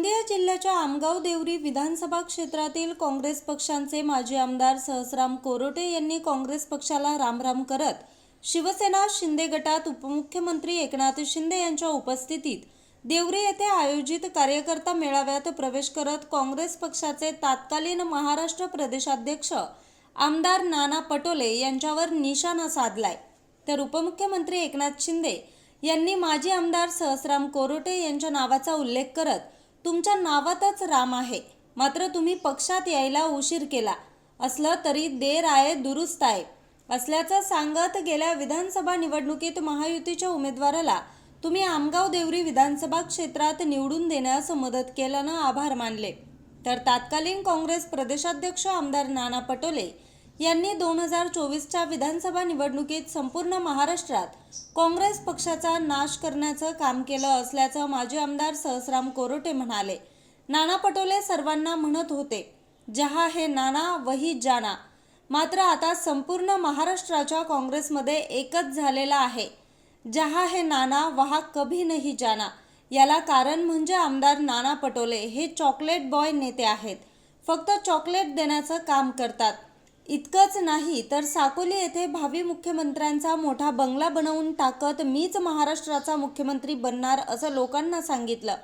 गोंदिया जिल्ह्याच्या आमगाव देवरी विधानसभा क्षेत्रातील काँग्रेस पक्षांचे माजी आमदार सहसराम कोरोटे यांनी काँग्रेस पक्षाला रामराम करत शिवसेना शिंदे गटात उपमुख्यमंत्री एकनाथ शिंदे यांच्या उपस्थितीत देवरी येथे आयोजित कार्यकर्ता मेळाव्यात प्रवेश करत काँग्रेस पक्षाचे तत्कालीन महाराष्ट्र प्रदेशाध्यक्ष आमदार नाना पटोले यांच्यावर निशाणा साधलाय. तर उपमुख्यमंत्री एकनाथ शिंदे यांनी माजी आमदार सहसराम कोरोटे यांच्या नावाचा उल्लेख करत तुमच्या नावातच राम आहे. मात्र तुम्ही पक्षात यायला उशीर केला. असलं तरी देर आहे दुरुस्त आहे. असल्याचं सांगत गेल्या विधानसभा निवडणुकीत महायुतीच्या उमेदवाराला तुम्ही आमगाव देवरी विधानसभा क्षेत्रात निवडून देण्यास मदत केल्यानं आभार मानले. तर तात्कालीन काँग्रेस प्रदेशाध्यक्ष आमदार नाना पटोले यांनी दोन हजार चोवीसच्या विधानसभा निवडणुकीत संपूर्ण महाराष्ट्रात काँग्रेस पक्षाचा नाश करण्याचं काम केलं असल्याचं माजी आमदार सहसराम कोरोटे म्हणाले. नाना पटोले सर्वांना म्हणत होते जहा हे नाना वही जाना. मात्र आता संपूर्ण महाराष्ट्राच्या काँग्रेसमध्ये एकच झालेला आहे जहा हे नाना वहा कभी नाही जाना. याला कारण म्हणजे आमदार नाना पटोले हे चॉकलेट बॉय नेते आहेत. फक्त चॉकलेट देण्याचं काम करतात. इतकंच नाही तर साकोली येथे भावी मुख्यमंत्र्यांचा मोठा बंगला बनवून टाकत मीच महाराष्ट्राचा मुख्यमंत्री बनणार असं लोकांना सांगितलं.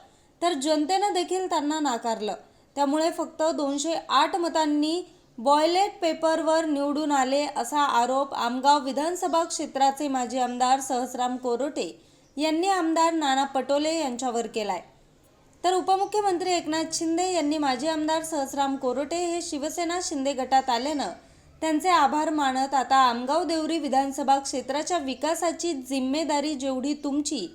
तर जनतेनं देखील त्यांना नाकारलं. त्यामुळे फक्त दोनशे आठ मतांनी बॉयलेट पेपरवर निवडून आले असा आरोप आमगाव विधानसभा क्षेत्राचे माजी आमदार सहसराम कोरोटे यांनी आमदार नाना पटोले यांच्यावर केलाय. तर उपमुख्यमंत्री एकनाथ शिंदे यांनी माजी आमदार सहसराम कोरोटे हे शिवसेना शिंदे गटात आल्यानं त्यांचे आभार मानत आता आमगाव देवरी विधानसभा क्षेत्राच्या विकासाची जिम्मेदारी जेवढी तुमची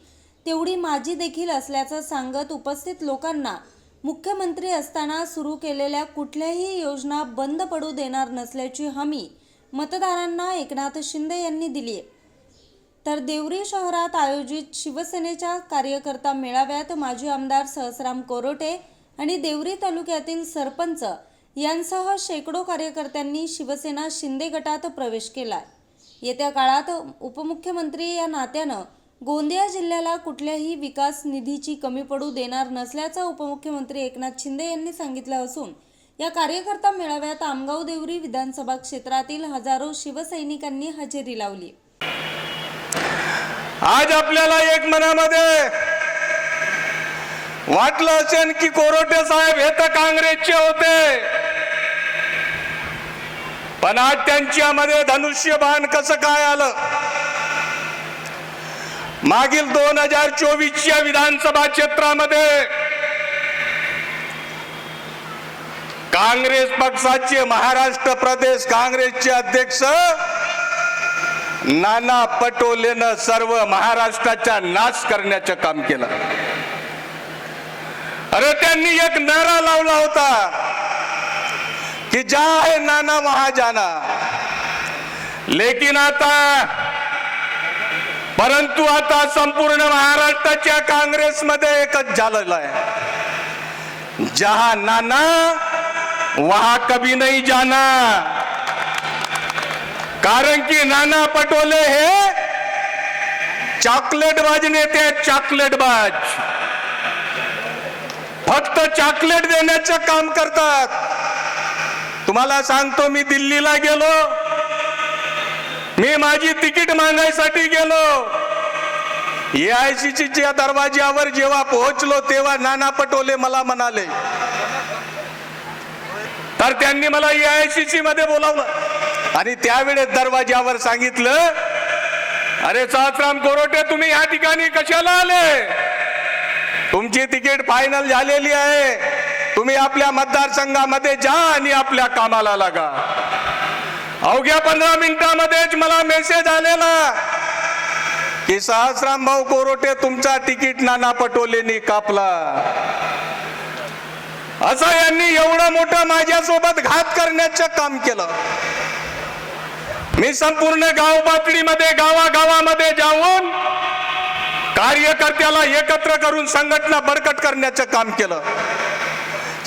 तेवढी माझी देखील असल्याचं सांगत उपस्थित लोकांना मुख्यमंत्री असताना सुरू केलेल्या कुठल्याही योजना बंद पडू देणार नसल्याची हमी मतदारांना एकनाथ शिंदे यांनी दिली आहे तर देवरी शहरात आयोजित शिवसेनेच्या कार्यकर्ता मेळाव्यात माजी आमदार सहसराम कोरोटे आणि देवरी तालुक्यातील सरपंच यांसह शेकडो कार्यकर्त्यांनी शिवसेना शिंदे गटात प्रवेश केला येत्या काळात उपमुख्यमंत्री या नात्यानं गोंदिया जिल्ह्याला कुठल्याही विकास निधीची कमी पडू देणार नसल्याचं उपमुख्यमंत्री एकनाथ शिंदे यांनी सांगितलं असून या कार्यकर्ता मेळाव्यात आमगाव देवरी विधानसभा क्षेत्रातील हजारो शिवसैनिकांनी हजेरी लावली. आज आपल्याला एक मनामध्ये वाटलं असेल की कोरोटे साहेब हे तर काँग्रेसचे होते. पण आज त्यांच्यामध्ये धनुष्यबाण कसं काय आलं? मागील दोन हजार चोवीसच्या विधानसभा क्षेत्रामध्ये काँग्रेस पक्षाचे महाराष्ट्र प्रदेश काँग्रेसचे अध्यक्ष नाना पटोलेनं सर्व महाराष्ट्राचा नाश करण्याचं काम केलं. अरे त्यांनी एक नारा लावला होता. कि जा है नाना वहां जाना। लेकिन आता परंतु आता संपूर्ण महाराष्ट्राच्या काँग्रेसमध्ये एकच झालेलं आहे. जहा नाना वहा कभी नाही जाना. कारण की नाना पटोले हे चॉकलेटबाज नेते चॉकलेटबाज फक्त चॉकलेट देण्याचं काम करतात. तुम्हाला सांगतो मी दिल्लीला गेलो. मी माझी तिकीट मागायसाठी गेलो. AICC दरवाज्यावर जेव्हा पोहोचलो तेव्हा नाना पटोले मला म्हणाले. तर त्यांनी मला एआयसीसी मध्ये बोलावलं. आणि त्यावेळेस दरवाज्यावर सांगितलं अरे सहस्राम कोरोटे तुम्ही या ठिकाणी कशाला आले? तुमची तिकीट फायनल झालेली आहे. तुम्ही आपल्या मतदारसंघामध्ये जा आणि आपल्या कामाला लागा. अवघ्या पंधरा मिनिटामध्येच मला मेसेज आलेला. की सहस्राम भाऊ कोरोटे तुमचा तिकीट नाना पटोलेनी कापला. असं यांनी एवढं मोठं माझ्यासोबत घात करण्याचं काम केलं. मी संपूर्ण गाव पातळीमध्ये गावागावामध्ये जाऊन कार्यकर्त्याला एकत्र करून संघटना बळकट करण्याचं काम केलं.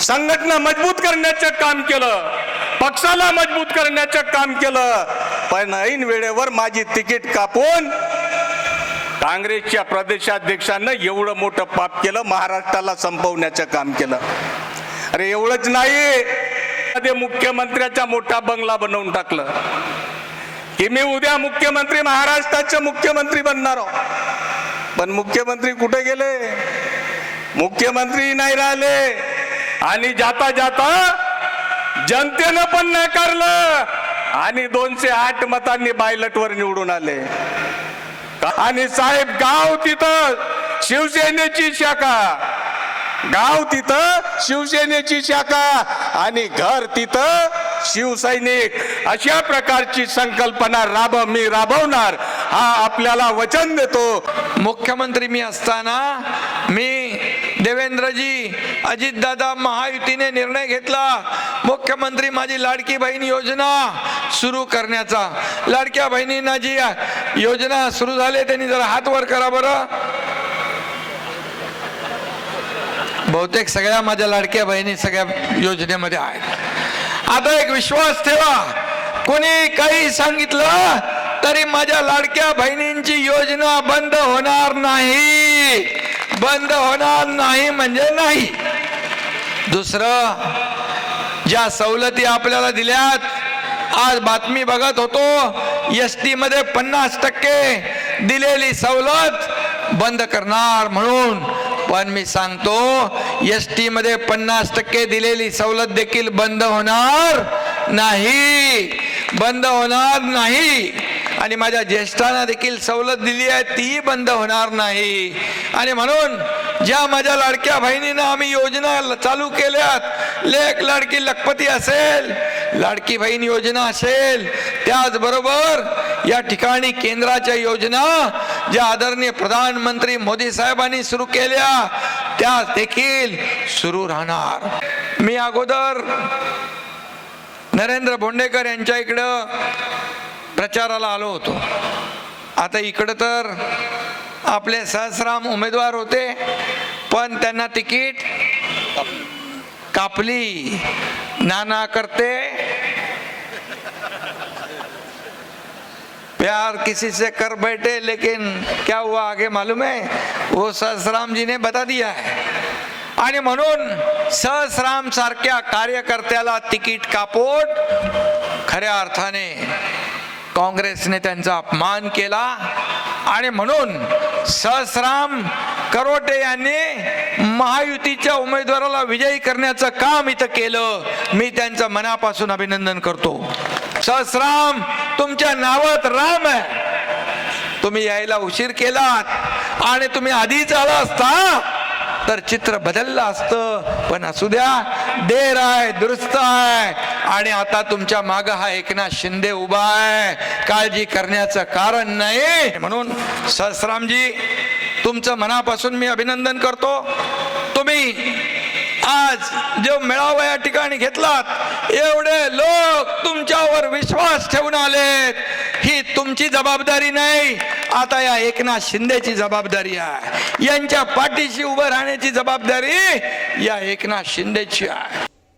संघटना मजबूत करण्याचं काम केलं. पक्षाला मजबूत करण्याचं काम केलं. पण ऐन वेळेवर माझी तिकीट कापून काँग्रेसच्या प्रदेशाध्यक्षांना एवढं मोठं पाप केलं महाराष्ट्राला संपवण्याचं काम केलं. अरे एवढंच नाही. मुख्यमंत्र्याचा मोठा बंगला बनवून टाकलं. की मी उद्या मुख्यमंत्री महाराष्ट्राचे मुख्यमंत्री बनणार पण मुख्यमंत्री कुठे गेले? मुख्यमंत्री नाही राहिले. आणि जाता जाता जनतेनं पण नाकारलं. आणि दोनशे आठ मतांनी बायलटवर निवडून आले. आणि साहेब गाव तिथं शिवसेनेची शाखा. गाव तिथं शिवसेनेची शाखा. आणि घर तिथं शिवसैनिक. अशा प्रकारची संकल्पना राब मी राबवणार हा आपल्याला वचन देतो. मुख्यमंत्री मी असताना मी देवेंद्रजी अजितदादा महायुतीने निर्णय घेतला. मुख्यमंत्री माझी लाडकी बहीण योजना सुरू करण्याचा. लाडक्या बहिणींना जी योजना सुरू झाली त्यांनी जरा हात वर करा बरं. बहुतेक सगळ्या माझ्या लाडक्या बहिणी सगळ्या योजनेमध्ये आहेत. आता एक विश्वास ठेवा. कोणी काही सांगितलं तरी माझ्या लाडक्या बहिणींची योजना बंद होणार नाही. बंद होणार नाही म्हणजे नाही. दुसरं ज्या सवलती आपल्याला दिल्यात आज बातमी बघत होतो एस टी मध्ये पन्नास टक्के दिलेली सवलत बंद करणार म्हणून. पण मी सांगतो एस टी मध्ये पन्नास टक्के दिलेली सवलत देखील बंद होणार नाही. बंद होणार नाही. आणि माझ्या ज्येष्ठांना देखील सवलत दिली आहे तीही बंद होणार नाही. आणि म्हणून ज्या माझ्या लाडक्या बहिणीनं आम्ही योजना चालू केल्यात लेख लाडकी लखपती असेल लाडकी बहीण योजना असेल त्याचबरोबर या ठिकाणी केंद्राच्या योजना ज्या आदरणीय प्रधानमंत्री मोदी साहेबांनी सुरू केल्या त्या देखील सुरू राहणार. मी अगोदर नरेंद्र भोंडेकर यांच्या इकडं प्रचाराला आलो होतो. आता इकडं तर आपले सहस्राम उमेदवार होते पण त्यांना तिकीट कापली. नाना करते. प्यार किसी से कर बैठे लेकिन क्या हुआ आगे मालूम है? वो सहसराम जी ने बता दिया है। आणि म्हणून सहसराम सारख्या कार्यकर्त्याला तिकीट कापोट खऱ्या अर्थाने काँग्रेसने त्यांचा अपमान केला आणि म्हणून सहस्राम करोटे यांनी महायुतीच्या उमेदवाराला विजयी करण्याचं काम इथं केलं. मी त्यांचं मनापासून अभिनंदन करतो. सहस्राम तुमच्या नावात राम आहे. तुम्ही यायला उशीर केलात आणि तुम्ही आधीच आला असता तर चित्र बदललं असतं. पण असू द्या देर आहे दुरुस्त आहे. आणि आता तुमच्या माग हा एकनाथ शिंदे उभा आहे. काळजी करण्याचं कारण नाही. म्हणून सहस्रामजी तुमचं मनापासून मी अभिनंदन करतो. तुम्ही आज जो मेळावा या ठिकाणी घेतलात एवढे लोक तुमच्यावर विश्वास ठेवून आलेत. ही तुमची जबाबदारी नाही. आता या एकनाथ शिंदेची जबाबदारी आहे. यांच्या पाठीशी उभं राहण्याची जबाबदारी या एकनाथ शिंदेची आहे.